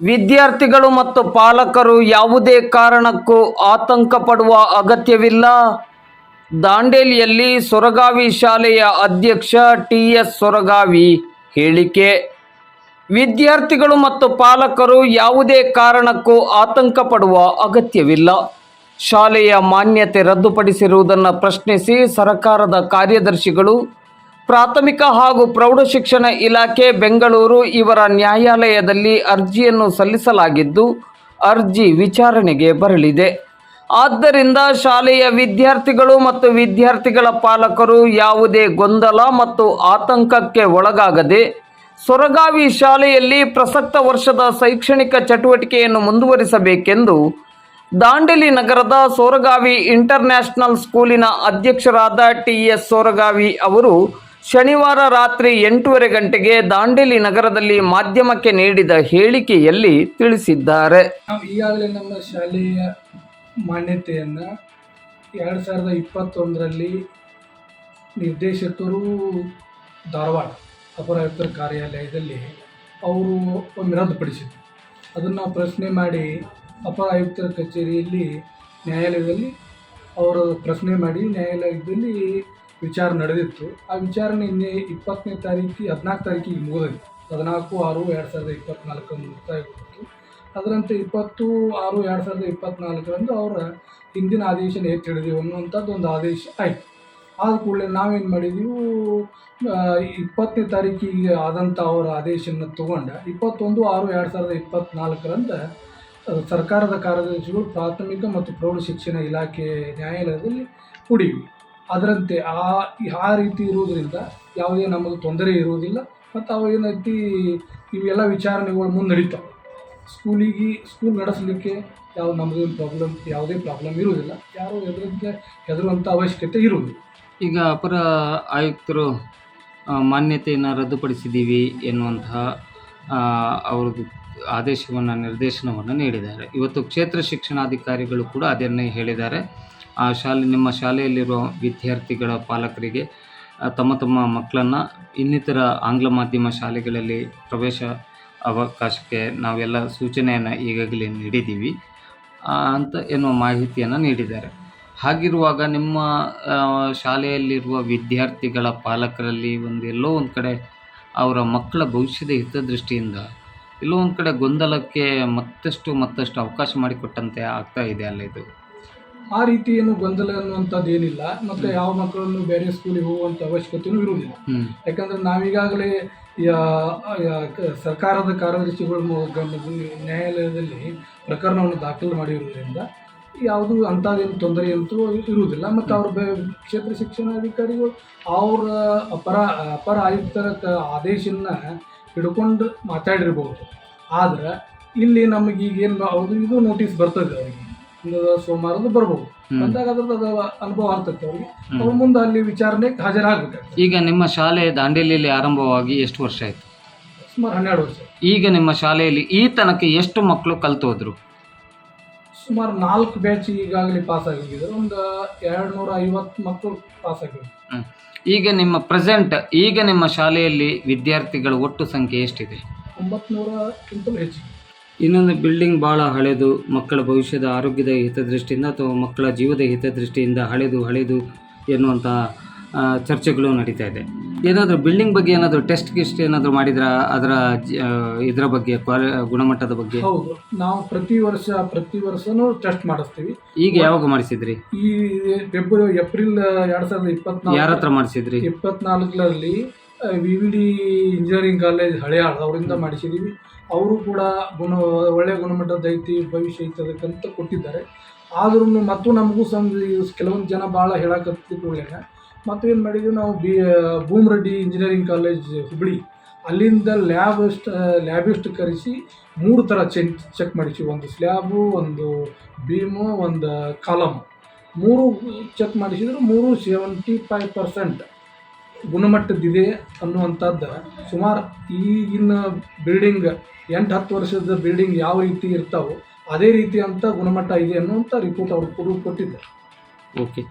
ವಿದ್ಯಾರ್ಥಿಗಳು ಮತ್ತು ಪಾಲಕರು ಯಾವುದೇ ಕಾರಣಕ್ಕೂ ಆತಂಕ ಪಡುವ ಅಗತ್ಯವಿಲ್ಲ. ದಾಂಡೇಲಿಯಲ್ಲಿ ಸೊರಗಾವಿ ಶಾಲೆಯ ಅಧ್ಯಕ್ಷ ಟಿ ಎಸ್ ಸೊರಗಾವಿ ಹೇಳಿಕೆ, ವಿದ್ಯಾರ್ಥಿಗಳು ಮತ್ತು ಪಾಲಕರು ಯಾವುದೇ ಕಾರಣಕ್ಕೂ ಆತಂಕ ಪಡುವ ಅಗತ್ಯವಿಲ್ಲ. ಶಾಲೆಯ ಮಾನ್ಯತೆ ರದ್ದುಪಡಿಸಿರುವುದನ್ನು ಪ್ರಶ್ನಿಸಿ ಸರ್ಕಾರದ ಕಾರ್ಯದರ್ಶಿಗಳು ಪ್ರಾಥಮಿಕ ಹಾಗೂ ಪ್ರೌಢಶಿಕ್ಷಣ ಇಲಾಖೆ ಬೆಂಗಳೂರು ಇವರ ನ್ಯಾಯಾಲಯದಲ್ಲಿ ಅರ್ಜಿಯನ್ನು ಸಲ್ಲಿಸಲಾಗಿದ್ದು, ಅರ್ಜಿ ವಿಚಾರಣೆಗೆ ಬರಲಿದೆ. ಆದ್ದರಿಂದ ಶಾಲೆಯ ವಿದ್ಯಾರ್ಥಿಗಳು ಮತ್ತು ವಿದ್ಯಾರ್ಥಿಗಳ ಪಾಲಕರು ಯಾವುದೇ ಗೊಂದಲ ಮತ್ತು ಆತಂಕಕ್ಕೆ ಒಳಗಾಗದೆ, ಸೊರಗಾವಿ ಶಾಲೆಯಲ್ಲಿ ಪ್ರಸಕ್ತ ವರ್ಷದ ಶೈಕ್ಷಣಿಕ ಚಟುವಟಿಕೆಯನ್ನು ಮುಂದುವರಿಸಬೇಕೆಂದು ದಾಂಡೇಲಿ ನಗರದ ಸೋರಗಾವಿ ಇಂಟರ್ನ್ಯಾಷನಲ್ ಸ್ಕೂಲಿನ ಅಧ್ಯಕ್ಷರಾದ ಟಿ ಎಸ್ ಸೋರಗಾವಿ ಅವರು ಶನಿವಾರ ರಾತ್ರಿ ಎಂಟೂವರೆ ಗಂಟೆಗೆ ದಾಂಡೇಲಿ ನಗರದಲ್ಲಿ ಮಾಧ್ಯಮಕ್ಕೆ ನೀಡಿದ ಹೇಳಿಕೆಯಲ್ಲಿ ತಿಳಿಸಿದ್ದಾರೆ. ಈಗಾಗಲೇ ನಮ್ಮ ಶಾಲೆಯ ಮಾನ್ಯತೆಯನ್ನು ಎರಡು ಸಾವಿರದ ಇಪ್ಪತ್ತೊಂದರಲ್ಲಿ ನಿರ್ದೇಶಕರು ಧಾರವಾಡ ಅಪರ ಆಯುಕ್ತರ ಕಾರ್ಯಾಲಯದಲ್ಲಿ ಅವರು ಒಮ್ಮೆ ರದ್ದುಪಡಿಸಿದರು ಅದನ್ನು ಪ್ರಶ್ನೆ ಮಾಡಿ ಅಪರ ಆಯುಕ್ತರ ಕಚೇರಿಯಲ್ಲಿ ನ್ಯಾಯಾಲಯದಲ್ಲಿ ಅವರು ಪ್ರಶ್ನೆ ಮಾಡಿ ನ್ಯಾಯಾಲಯದಲ್ಲಿ ವಿಚಾರ ನಡೆದಿತ್ತು. ಆ ವಿಚಾರಣೆ ನಿನ್ನೆ ಇಪ್ಪತ್ತನೇ ತಾರೀಕು ಹದಿನಾಲ್ಕು ತಾರೀಕಿಗೆ ಮುಗಿದಿದೆ ಹದಿನಾಲ್ಕು, ಆರು, ಎರಡು ಸಾವಿರದ ಇಪ್ಪತ್ತ್ನಾಲ್ಕರಂದು ಮುಕ್ತಾಯಗೊಂಡಿತ್ತು. ಅದರಂತೆ ಇಪ್ಪತ್ತು, ಆರು, ಎರಡು ಸಾವಿರದ ಇಪ್ಪತ್ತ್ನಾಲ್ಕರಂದು ಅವರ ಹಿಂದಿನ ಆದೇಶನ ಎತ್ತಿ ಹಿಡಿದೀವಿ ಅನ್ನುವಂಥದ್ದು ಒಂದು ಆದೇಶ ಆಯಿತು. ಆದ ಕೂಡಲೇ ನಾವೇನು ಮಾಡಿದೀವಿ? ಇಪ್ಪತ್ತನೇ ತಾರೀಕಿಗೆ ಆದಂಥ ಅವರ ಆದೇಶನ ತಗೊಂಡ ಇಪ್ಪತ್ತೊಂದು, ಆರು, ಎರಡು ಸಾವಿರದ ಇಪ್ಪತ್ತ್ನಾಲ್ಕರಂದ ಸರ್ಕಾರದ ಕಾರ್ಯದರ್ಶಿಗಳು ಪ್ರಾಥಮಿಕ ಮತ್ತು ಪ್ರೌಢ ಶಿಕ್ಷಣ ಇಲಾಖೆ ನ್ಯಾಯಾಲಯದಲ್ಲಿ ಹೂಡಿವಿ ಅದರಂತೆ ಆ ಆ ರೀತಿ ಇರುವುದರಿಂದ ಯಾವುದೇ ನಮಗೆ ತೊಂದರೆ ಇರುವುದಿಲ್ಲ. ಮತ್ತು ಅವು ಏನೈತಿ, ಇವೆಲ್ಲ ವಿಚಾರಣೆಗಳು ಮುನ್ನಡೀತಾವೆ ಸ್ಕೂಲಿಗೆ, ಸ್ಕೂಲ್ ನಡೆಸಲಿಕ್ಕೆ ಯಾವ ನಮಗೇನು ಪ್ರಾಬ್ಲಮ್ ಯಾವುದೇ ಪ್ರಾಬ್ಲಮ್ ಇರುವುದಿಲ್ಲ. ಯಾರು ಹೆದರಂತೆ ಹೆದರುವಂಥ ಅವಶ್ಯಕತೆ ಇರುವುದಿಲ್ಲ. ಈಗ ಅಪರ ಆಯುಕ್ತರು ಮಾನ್ಯತೆಯನ್ನು ರದ್ದುಪಡಿಸಿದ್ದೀವಿ ಎನ್ನುವಂತಹ ಅವ್ರದ್ದು ಆದೇಶವನ್ನು, ನಿರ್ದೇಶನವನ್ನು ನೀಡಿದ್ದಾರೆ. ಇವತ್ತು ಕ್ಷೇತ್ರ ಶಿಕ್ಷಣಾಧಿಕಾರಿಗಳು ಕೂಡ ಅದನ್ನೇ ಹೇಳಿದ್ದಾರೆ. ಆ ಶಾಲೆ, ನಿಮ್ಮ ಶಾಲೆಯಲ್ಲಿರುವ ವಿದ್ಯಾರ್ಥಿಗಳ ಪಾಲಕರಿಗೆ ತಮ್ಮ ತಮ್ಮ ಮಕ್ಕಳನ್ನು ಇನ್ನಿತರ ಆಂಗ್ಲ ಮಾಧ್ಯಮ ಶಾಲೆಗಳಲ್ಲಿ ಪ್ರವೇಶ ಅವಕಾಶಕ್ಕೆ ನಾವೆಲ್ಲ ಸೂಚನೆಯನ್ನು ಈಗಾಗಲೇ ನೀಡಿದ್ದೀವಿ ಅಂತ ಎನ್ನುವ ಮಾಹಿತಿಯನ್ನು ನೀಡಿದ್ದಾರೆ. ಹಾಗಿರುವಾಗ ನಿಮ್ಮ ಶಾಲೆಯಲ್ಲಿರುವ ವಿದ್ಯಾರ್ಥಿಗಳ ಪಾಲಕರಲ್ಲಿ ಒಂದು ಎಲ್ಲೋ ಒಂದು ಕಡೆ ಅವರ ಮಕ್ಕಳ ಭವಿಷ್ಯದ ಹಿತದೃಷ್ಟಿಯಿಂದ ಎಲ್ಲೋ ಒಂದು ಕಡೆ ಗೊಂದಲಕ್ಕೆ ಮತ್ತಷ್ಟು ಮತ್ತಷ್ಟು ಅವಕಾಶ ಮಾಡಿಕೊಟ್ಟಂತೆ ಆಗ್ತಾ ಇದೆ ಅಲ್ಲ ಇದು? ಆ ರೀತಿ ಏನು ಗೊಂದಲ ಅನ್ನುವಂಥದ್ದು ಏನಿಲ್ಲ ಮತ್ತು ಯಾವ ಮಕ್ಕಳನ್ನು ಬೇರೆ ಸ್ಕೂಲಿಗೆ ಹೋಗುವಂಥ ಅವಶ್ಯಕತೆಯೂ ಇರುವುದಿಲ್ಲ. ಯಾಕಂದ್ರೆ ನಾವೀಗಾಗಲೇ ಸರ್ಕಾರದ ಕಾರ್ಯದರ್ಶಿಗಳ ಮೂಲಕ ನ್ಯಾಯಾಲಯದಲ್ಲಿ ಪ್ರಕರಣವನ್ನು ದಾಖಲು ಮಾಡಿರುವುದರಿಂದ ಯಾವುದು ಅಂಥದ್ದೇನು ತೊಂದರೆ ಅಂತೂ ಇರುವುದಿಲ್ಲ. ಮತ್ತು ಅವ್ರ ಬೆ ಕ್ಷೇತ್ರ ಶಿಕ್ಷಣಾಧಿಕಾರಿಗಳು ಅವರ ಅಪರ ಅಪರ ಆಯುಕ್ತರ ಕ ಆದೇಶನ ಹಿಡ್ಕೊಂಡು ಮಾತಾಡಿರ್ಬೋದು. ಆದ್ರೆ ಇಲ್ಲಿ ನಮಗೀಗೇನು ಅವರು ಇದು ನೋಟಿಸ್ ಬರ್ತದೆ ಅವರಿಗೆ. ಸೋಮವಾರದ ಬರ್ಬೋದು. ಅಂದಾಗ ಅದ್ರದ್ದು ಅದು ಅನುಭವ ಆಗ್ತದೆ ಅವ್ರಿಗೆ. ಅವ್ರ ಮುಂದೆ ಅಲ್ಲಿ ವಿಚಾರಣೆಗೆ ಹಾಜರಾಗುತ್ತೆ ಈಗ ನಿಮ್ಮ ಶಾಲೆ ದಾಂಡೇಲಿಯಲ್ಲಿ ಆರಂಭವಾಗಿ ಎಷ್ಟು ವರ್ಷ ಆಯಿತು? ಸುಮಾರು ಹನ್ನೆರಡು ವರ್ಷ ಈಗ ನಿಮ್ಮ ಶಾಲೆಯಲ್ಲಿ ಈ ತನಕ ಎಷ್ಟು ಮಕ್ಕಳು ಕಲ್ತೋದ್ರು? ಸುಮಾರು ನಾಲ್ಕು ಬ್ಯಾಚ್ ಈಗಾಗಲೇ ಪಾಸ್ ಆಗಿದ್ದಾರೆ ಒಂದು ಎರಡು ನೂರ ಐವತ್ತು ಮಕ್ಕಳು ಪಾಸ್ ಆಗಿದೆ ಹ್ಮ್. ಈಗ ನಿಮ್ಮ ಪ್ರೆಸೆಂಟ್ ಈಗ ನಿಮ್ಮ ಶಾಲೆಯಲ್ಲಿ ವಿದ್ಯಾರ್ಥಿಗಳ ಒಟ್ಟು ಸಂಖ್ಯೆ ಎಷ್ಟಿದೆ? ಒಂಬತ್ತು ನೂರಕ್ಕಿಂತಲೂ ಹೆಚ್ಚಿಗೆ. ಇನ್ನೊಂದು ಬಿಲ್ಡಿಂಗ್ ಭಾಳ ಹಳೆದು ಮಕ್ಕಳ ಭವಿಷ್ಯದ ಆರೋಗ್ಯದ ಹಿತದೃಷ್ಟಿಯಿಂದ ಅಥವಾ ಮಕ್ಕಳ ಜೀವದ ಹಿತದೃಷ್ಟಿಯಿಂದ ಹಳೆದು ಹಳೆದು ಎನ್ನುವಂಥ ಚರ್ಚೆಗಳು ನಡೀತಾ ಇದೆ. ಏನಾದರೂ ಬಿಲ್ಡಿಂಗ್ ಬಗ್ಗೆ ಏನಾದರೂ ಟೆಸ್ಟ್ ಗಿಸ್ಟ್ ಏನಾದರೂ ಮಾಡಿದ್ರ? ಅದರ ಇದರ ಬಗ್ಗೆ ಕ್ವಾಲಿ ಗುಣಮಟ್ಟದ ಬಗ್ಗೆ? ಹೌದು. ನಾವು ಪ್ರತಿ ವರ್ಷ ಪ್ರತಿ ವರ್ಷನೂ ಟೆಸ್ಟ್ ಮಾಡಿಸ್ತೀವಿ. ಈಗ ಯಾವಾಗ ಮಾಡಿಸಿದ್ರಿ? ಈ ಫೆಬ್ರವರಿ ಏಪ್ರಿಲ್ ಎರಡು ಸಾವಿರದ ಯಾರ ಹತ್ರ ಮಾಡಿಸಿದ್ರಿ? ಇಪ್ಪತ್ನಾಲ್ಕರಲ್ಲಿ V V D engineering college Haliyal ಅವರಿಂದ ಮಾಡಿಸಿದ್ದೀವಿ ಅವರು ಕೂಡ ಗುಣ ಒಳ್ಳೆಯ ಗುಣಮಟ್ಟದ ಐತಿ, ಭವಿಷ್ಯ ಐತಿ ಕೊಟ್ಟಿದ್ದಾರೆ. ಆದ್ರೂ ಮತ್ತು ನಮಗೂ ಸಂ ಕೆಲವೊಂದು ಜನ ಭಾಳ ಹೇಳಕತ್ತಿಕೊಳ್ಳೇನ ಮತ್ತು ಏನು ಮಾಡಿದ್ವಿ ನಾವು B, Bhoomaraddi engineering college Hubli. ಅಲ್ಲಿಂದ ಲ್ಯಾಬ್ ಲ್ಯಾಬಿಸ್ಟ್ ಕರೆಸಿ ಮೂರು ಥರ ಚೆಕ್ ಚೆಕ್ ಮಾಡಿಸಿ ಒಂದು ಸ್ಲ್ಯಾಬು, ಒಂದು ಬೀಮು, ಒಂದು ಕಾಲಮ್. ಮೂರು ಚೆಕ್ ಮಾಡಿಸಿದ್ರು, ಮೂರು ಸೆವೆಂಟಿ ಫೈವ್ ಪರ್ಸೆಂಟ್ ಗುಣಮಟ್ಟದಿದೆ ಅನ್ನುವಂಥದ್ದು ಸುಮಾರು ಈಗಿನ ಬಿಲ್ಡಿಂಗ್ ಎಂಟು ಹತ್ತು ವರ್ಷದ ಬಿಲ್ಡಿಂಗ್ ಯಾವ ರೀತಿ ಇರ್ತಾವೋ ಅದೇ ರೀತಿ ಅಂತ ಗುಣಮಟ್ಟ ಇದೆ ಅನ್ನುವಂಥ ರಿಪೋರ್ಟ್ ಅವರು ಕೊಡು ಕೊಟ್ಟಿದ್ದಾರೆ. ಓಕೆ